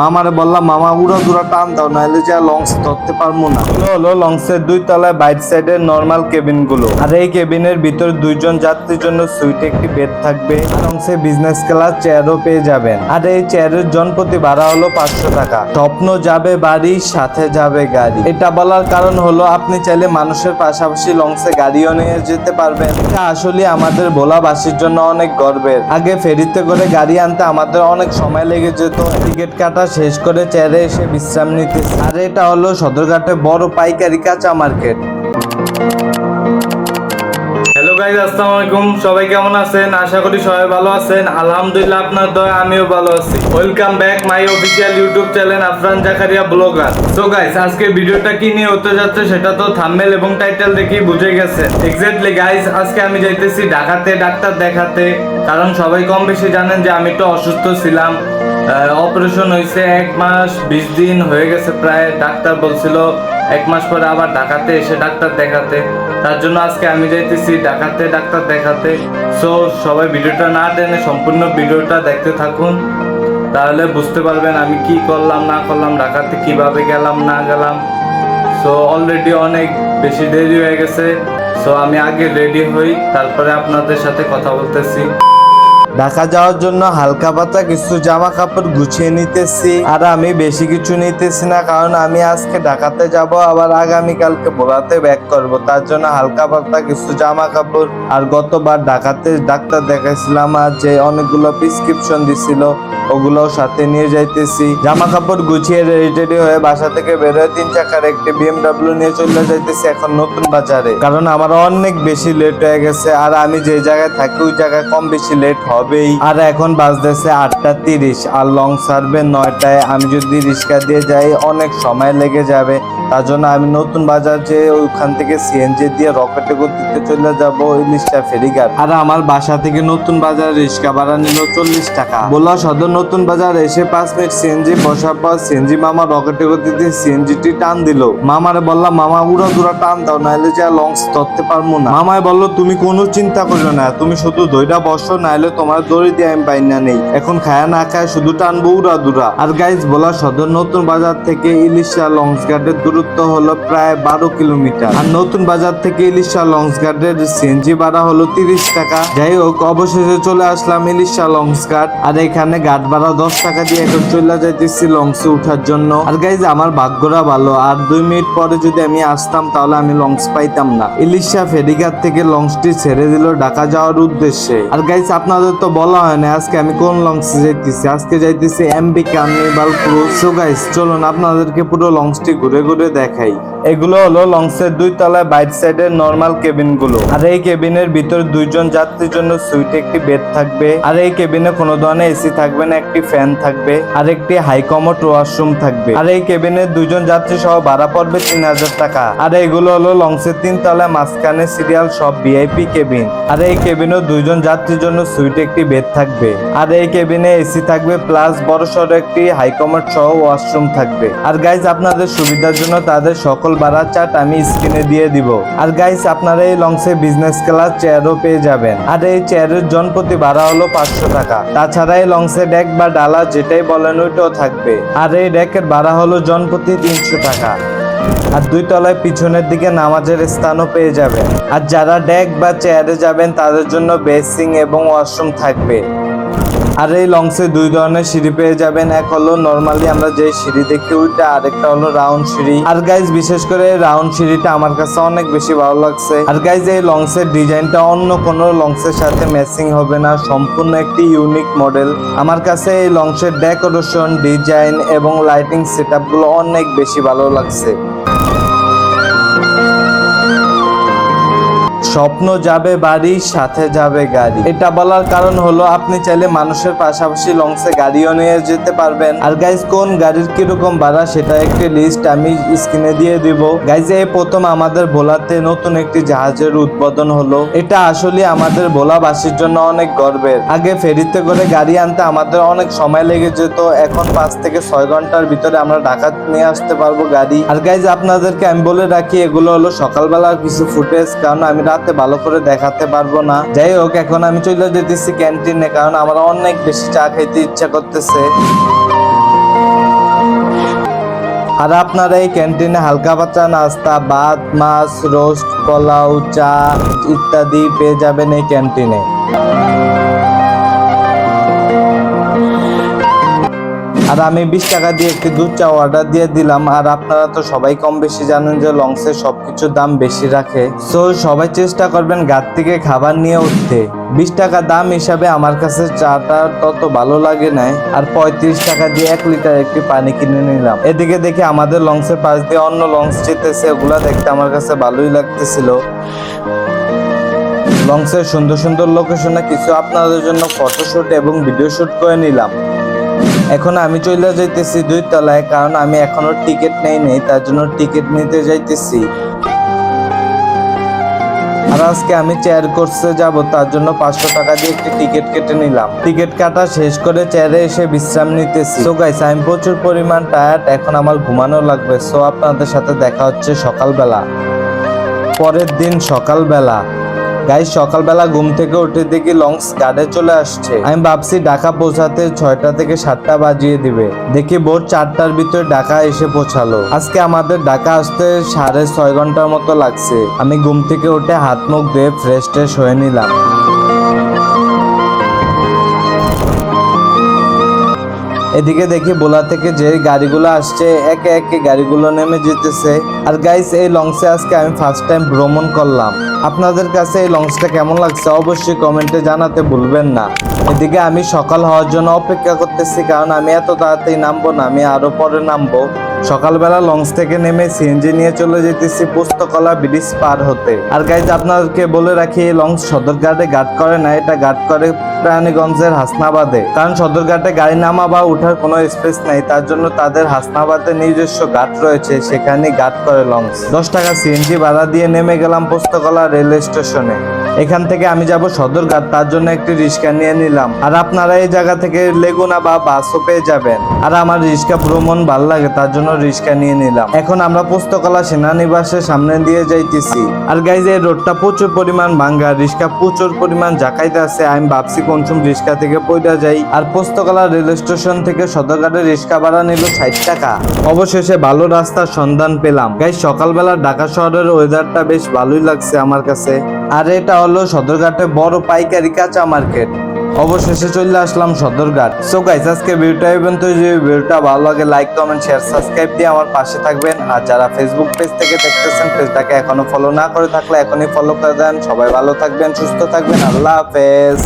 মামারে বললাম, মামা, উড়া দুরা টান দাও, নাহলে যা লঞ্চ ধরতে পারব না। হলো লঞ্চের দুই তলায় বাইট সাইডের নর্মাল কেবিনগুলো আর এই কেবিনের ভিতর দুইজন যাত্রীর জন্য সুইট একটি বেড থাকবে। লঞ্চে বিজনেস ক্লাস চেয়ারও পেয়ে যাবেন। আর এই চেয়ারের জন প্রতি ভাড়া হলো পাঁচশো টাকা। স্বপ্ন যাবে বাড়ি, সাথে যাবে গাড়ি। এটা বলার কারণ হলো, আপনি চাইলে মানুষের পাশাপাশি লঞ্চে গাড়িও নিয়ে যেতে পারবেন। এটা আসলে আমাদের ভোলাবাসীর জন্য অনেক গর্বের। আগে ফেরিতে করে গাড়ি আনতে আমাদের অনেক সময় লেগে যেত। টিকিট কাটা শেষ করে চেয়ারে এসে বিশ্রাম নিতে। আর এটা হলো সদরঘাটে বড় পাইকারি কাঁচা মার্কেট। হ্যালো গাইজ আসসালামু আলাইকুম। সবাই কেমন আছেন? আশা করি সবাই ভালো আছেন। আলহামদুলিল্লাহ, আপনার দয়া, আমিও ভালো আছি। Welcome back my official YouTube channel Afran Zakaria blogger so guys আজকে ভিডিওটা কি নিয়ে হতে যাচ্ছে সেটা তো থাম্বনেল এবং টাইটেল দেখেই বুঝে গেছেন। এক্স্যাক্টলি গাইজ আজকে আমি যাইতেছি ঢাকাতে, ডাক্তার দেখাতে। কারণ সবাই কম বেশি জানেন যে আমি তো অসুস্থ ছিলাম। অপারেশন হয়েছে এক মাস, বিশ দিন হয়ে গেছে প্রায়। ডাক্তার বলছিল এক মাস পরে আবার ঢাকাতে এসে ডাক্তার দেখাতে। তার জন্য আজকে আমি যাইতেছি ঢাকাতে ডাক্তার দেখাতে। সো সবাই ভিডিওটা না টেনে সম্পূর্ণ ভিডিওটা দেখতে থাকুন। তাহলে বুঝতে পারবেন আমি কি করলাম, না করলাম, ঢাকাতে কীভাবে গেলাম, না গেলাম। সো অলরেডি অনেক বেশি দেরি হয়ে গেছে। সো আমি আগে রেডি হই, তারপরে আপনাদের সাথে কথা বলতেছি। ঢাকা যাওয়ার জন্য হালকা পাতা কিছু জামা কাপড় গুছিয়ে নিতেছি। আর আমি বেশি কিছু নিতেছি না, কারণ আমি আজকে ঢাকাতে যাব, আবার আগামীকালকে ভোলাতে ব্যাক করব। তার জন্য হালকা পাতা কিছু জামা কাপড় আর গতবার ঢাকাতে ডাক্তার দেখাইছিলাম, আর যে অনেকগুলো প্রিসক্রিপশন দিছিল ওগুলো সাথে নিয়ে যাইতেছি। জামা কাপড় গুছিয়ে রেডি হয়ে বাসা থেকে বেরোয় তিন চাকার একটি বিএমডাব্লিউ নিয়ে চলে যাইতেছি এখন নতুন বাজারে। কারণ আমার অনেক বেশি লেট হয়ে গেছে আর আমি যে জায়গায় থাকি ওই জায়গায় কম বেশি লেট হবেই। আর এখন বাজতেছে আটটা তিরিশ আর লং সার্ভে নয়টায়। আমি যদি রিক্সা দিয়ে যাই, অনেক সময় লেগে যাবে। তার জন্য আমি নতুন বাজার যে ওইখান থেকে সিএনজি দিয়ে রকেটে গতিতে চলে যাব ইলিশটা ফেরিঘাট। আর আমার বাসা থেকে নতুন বাজার রিক্সা ভাড়া নিল চল্লিশ টাকা। বলা সদর নতুন বাজার এসে পাঁচ মিনিট সিএনজি বসার পর সিএনজি মামা রকেটে গতিতে সিএনজিটি টান দিল। মামারে বললাম, মামা, উড়া দুরা টান দাও নাহলে যা লঞ্চ ধরতে পারব না। মামায় বলল, তুমি কোনো চিন্তা করো না, তুমি শুধু দইটা বসো নাহলে তোমার দড়ি দিয়ে আমি পাইনা নেই। এখন খায়া না খায় শুধু টানবো উড়া দুরা। আর গাইজ বলা সদর নতুন বাজার থেকে ইলিশা লঞ্চ ঘাটের দূরত্ব হলো প্রায় বারো কিলোমিটার। আর নতুন বাজার থেকে ইলিশা লঞ্চ ঘাটের সিএনজি ভাড়া হলো তিরিশ টাকা। যাই হোক, অবশেষে চলে আসলাম ইলিশা লঞ্চ ঘাট আর এখানে ঘাট ভাড়া দশ টাকা দিয়ে এখন চলে যাইতেছি লঞ্চে উঠার জন্য। আর গাইজ আমার ভাগ্যটা ভালো। আর দুই মিনিট পরে যদি আমি আসতাম, তাহলে আমি লঞ্চ পাইতাম না। ইলিশা ফেরিঘাট থেকে লঞ্চটি ছেড়ে দিল ঢাকা যাওয়ার উদ্দেশ্যে। আর গাইজ আপনাদের তো বলা হয় না আজকে আমি কোন লঞ্চে যাইতেছি। আজকে যাইতেছি MB carnival cruise. So guys চলুন আপনাদেরকে পুরো লঞ্চটি ঘুরে ঘুরে দেখাই। এগুলো হলো লঞ্চের দুই তলায় বাইট সাইডের নর্মাল কেবিনগুলো আর এই কেবিনের ভিতর দুইজন যাত্রীর জন্য সুইট একটি বেড থাকবে। আর এই কেবিনে কোনো ধরনের এসি থাকবে না। একটি ফ্যান থাকবে আর একটি হাই কমোড ওয়াশরুম থাকবে। আর এই কেবিনে দুইজন যাত্রী সহ ভাড়া পড়বে তিন হাজার টাকা। আর এগুলো হলো লঞ্চের তিন তলায়, মাঝখানে সিরিয়াল সব ভিআইপি কেবিন আর এই কেবিনেও দুইজন যাত্রীর জন্য সুইট একটি বেড থাকবে। আর এই কেবিনে এসি থাকবে প্লাস বড় সড়ো একটি হাই কমোড সহ ওয়াশরুম থাকবে। আর গাইজ আপনাদের সুবিধার জন্য তাদের সকল ভাড়া চার্ট আমি স্ক্রিনে দিয়ে দিব। আর গাইজ আপনারা এই লঞ্চে বিজনেস ক্লাস চেয়ারও পেয়ে যাবেন। আর এই চেয়ারের জন প্রতি ভাড়া হলো পাঁচশো টাকা। তাছাড়া এই লঞ্চে ডেক বা ডালা যেটাই বলেন ওইটাও থাকবে। আর এই ড্যাকের ভাড়া হলো জনপ্রতি তিনশো টাকা। আর দুই তলায় পিছনের দিকে নামাজের স্থানও পেয়ে যাবেন। আর যারা ডেক বা চেয়ারে যাবেন, তাদের জন্য বেসিং এবং ওয়াশরুম থাকবে। আর এই লঞ্চে দুই ধরনের সিঁড়ি পেয়ে যাবেন। এক হলো নর্মালি আমরা যে সিঁড়ি দেখি ওইটা, আরেকটা হলো রাউন্ড সিঁড়ি। আর গাইজ বিশেষ করে রাউন্ড সিঁড়িটা আমার কাছে অনেক বেশি ভালো লাগছে। আর গাইজ এই লঞ্চের ডিজাইনটা অন্য কোন কোনো লঞ্চের সাথে ম্যাচিং হবে না। সম্পূর্ণ একটি ইউনিক মডেল আমার কাছে এই লঞ্চের ডেকোরেশন ডিজাইন এবং লাইটিংগুলো অনেক বেশি ভালো লাগছে। স্বপ্ন যাবে বাড়ি, সাথে যাবে গাড়ি। এটা বলার কারণ হলো, আপনি চাইলে মানুষের পাশাপাশি লংসে গাড়িও নিয়ে যেতে পারবেন। আর গাইজ কোন গাড়ির কীরকম ভাড়া সেটা একটি লিস্ট আমি স্ক্রিনে দিয়ে দিব। গাইজ এই প্রথম আমাদের ভোলাতে নতুন একটি জাহাজের উদ্বোধন হলো। এটা আসলে আমাদের ভোলাবাসীর জন্য অনেক গর্বের। আগে ফেরিতে করে গাড়ি আনতে আমাদের অনেক সময় লেগে যেত। এখন পাঁচ থেকে ছয় ঘণ্টার ভিতরে আমরা ঢাকা নিয়ে আসতে পারব গাড়ি। আর গাইজ আপনাদেরকে আমি বলে রাখি, এগুলো হলো সকালবেলার কিছু ফুটেজ। কারণ আমি রাতে ভালো করে দেখাতে পারব না। যাই হোক, এখন আমি চলে যেতেছি ক্যান্টিনে, কারণ আমার অনেক বেশি চা খাইতে ইচ্ছা করতেছে। আর আপনারা এই ক্যান্টিনে হালকা পাতলা নাস্তা, ভাত, মাছ, রোস্ট, পোলাও, চা ইত্যাদি পেয়ে যাবেন এই ক্যান্টিনে। আর আমি বিশ টাকা দিয়ে একটি দুধ চা অর্ডার দিয়ে দিলাম। আর আপনারা তো সবাই কম বেশি জানেন যে লংসে সবকিছুর দাম বেশি রাখে। সো সবাই চেষ্টা করবেন গাত থেকে খাবার নিয়ে উঠতে। বিশ টাকা দাম হিসাবে আমার কাছে চাটা তত ভালো লাগে নাই। আর পঁয়ত্রিশ টাকা দিয়ে এক লিটার একটি পানি কিনে নিলাম। এদিকে দেখে আমাদের লংসের পাশ দিয়ে অন্য লংস যেতেছে। ওগুলা দেখতে আমার কাছে ভালোই লাগতেছিল। লংসের সুন্দর সুন্দর লোকেশনে কিছু আপনাদের জন্য ফটোশুট এবং ভিডিও শুট করে নিলাম। এখন আমি চলে যাইতেছি দুই তলায় কারণ আমি এখনও টিকিট নেই নেই, তার জন্য টিকিট নিতে যাইতেছি। আর আজকে আমি চেয়ার কোর্সে যাব, তার জন্য পাঁচশো টাকা দিয়ে একটি টিকিট কেটে নিলাম। টিকিট কাটা শেষ করে চেয়ারে এসে বিশ্রাম নিতেছি। সো গাইস আমি প্রচুর পরিমাণ টায়ার্ড এখন আমার ঘুমানো লাগবে। সো আপনাদের সাথে দেখা হচ্ছে সকালবেলা। পরের দিন সকালবেলা। গাইস সকালবেলা ঘুম থেকে উঠে দেখি লংস গার্ডে চলে আসছে। আমি ভাবছি ঢাকা পৌঁছাতে ছয়টা থেকে সাতটা বাজিয়ে দিবে। দেখি ভোর চারটার ভিতরে ঢাকা এসে পৌঁছালো। আজকে আমাদের ঢাকা আসতে সাড়ে ছয় ঘণ্টার মতো লাগছে। আমি ঘুম থেকে উঠে হাত মুখ ধুয়ে ফ্রেশ ট্রেশ হয়ে নিলাম। এদিকে দেখি বোলা থেকে যে গাড়িগুলো আসছে, একে একে গাড়িগুলো নেমে যেতেছে। আর গাইস এই লঞ্চে আজকে আমি ফার্স্ট টাইম ভ্রমণ করলাম। আপনাদের কাছে এই লঞ্চটা কেমন লাগছে অবশ্যই কমেন্টে জানাতে ভুলবেন না। এদিকে আমি সকাল হওয়ার জন্য অপেক্ষা করতেছি, কারণ আমি এত তাড়াতাড়ি নামবো না, আমি আরও পরে নামবো। সকালবেলা লঞ্চ থেকে নেমে সিএনজি নিয়ে চলে যেতেছি পুস্তকলা ব্রিজ পার হতে। আর গাইজ আপনাদেরকে বলে রাখি, এই লঞ্চ সদরঘাটে ঘাট করে না, এটা ঘাট করে প্রাণীগঞ্জের হাসনাবাদে। কারণ সদরঘাটে গাড়ি নামা বা ওঠার কোনো স্পেস নেই, তার জন্য তাদের হাসনাবাদে নিজস্ব ঘাট রয়েছে সেখানে ঘাট করে লঞ্চ। দশ টাকা সিএনজি ভাড়া দিয়ে নেমে গেলাম পুস্তকলা রেল স্টেশনে। এখান থেকে আমি যাব সদরঘাট, তার জন্য একটি রিক্সা নিয়ে নিলাম। আর আপনারা এই জায়গা থেকে লেগুনা বা বাসও পেয়ে যাবেন। আর আমার রিক্সা ভ্রমণ ভালো লাগে, তার জন্য রিক্সা নিয়ে নিলাম। এখন আমরা পুস্তকলা সেনানিবাসের সামনে দিয়ে যাইতেছি। আর গাইজ এই রোডটা প্রচুর পরিমাণ ভাঙ্গা, রিক্সা প্রচুর পরিমাণ জাকাইতে আছে, আমি ভাবছি কোনসুম রিক্সা থেকে পয়দা যাই আর পুস্তকলা রেল স্টেশন থেকে সদরঘাটে রিক্সা ভাড়া নিল ষাট টাকা। অবশেষে ভালো রাস্তার সন্ধান পেলাম। গাইজ সকালবেলা ঢাকা শহরের ওয়েদারটা বেশ ভালোই লাগছে আমার কাছে। আর এটা হলো সদরঘাটে বড় পাইকারি কাঁচা মার্কেট। অবশেষে চলে আসলাম সদরঘাট। সো গাইস আজকে ভিডিওটা পর্যন্ত যে ভিডিওটা ভালো লাগে লাইক কমেন্ট শেয়ার সাবস্ক্রাইব দিয়ে আমার পাশে থাকবেন। আর যারা ফেসবুক পেজ থেকে দেখতেছেন পেজটাকে এখনও ফলো না করে থাকলে এখনই ফলো করে দেন। সবাই ভালো থাকবেন, সুস্থ থাকবেন। আল্লাহ হাফেজ।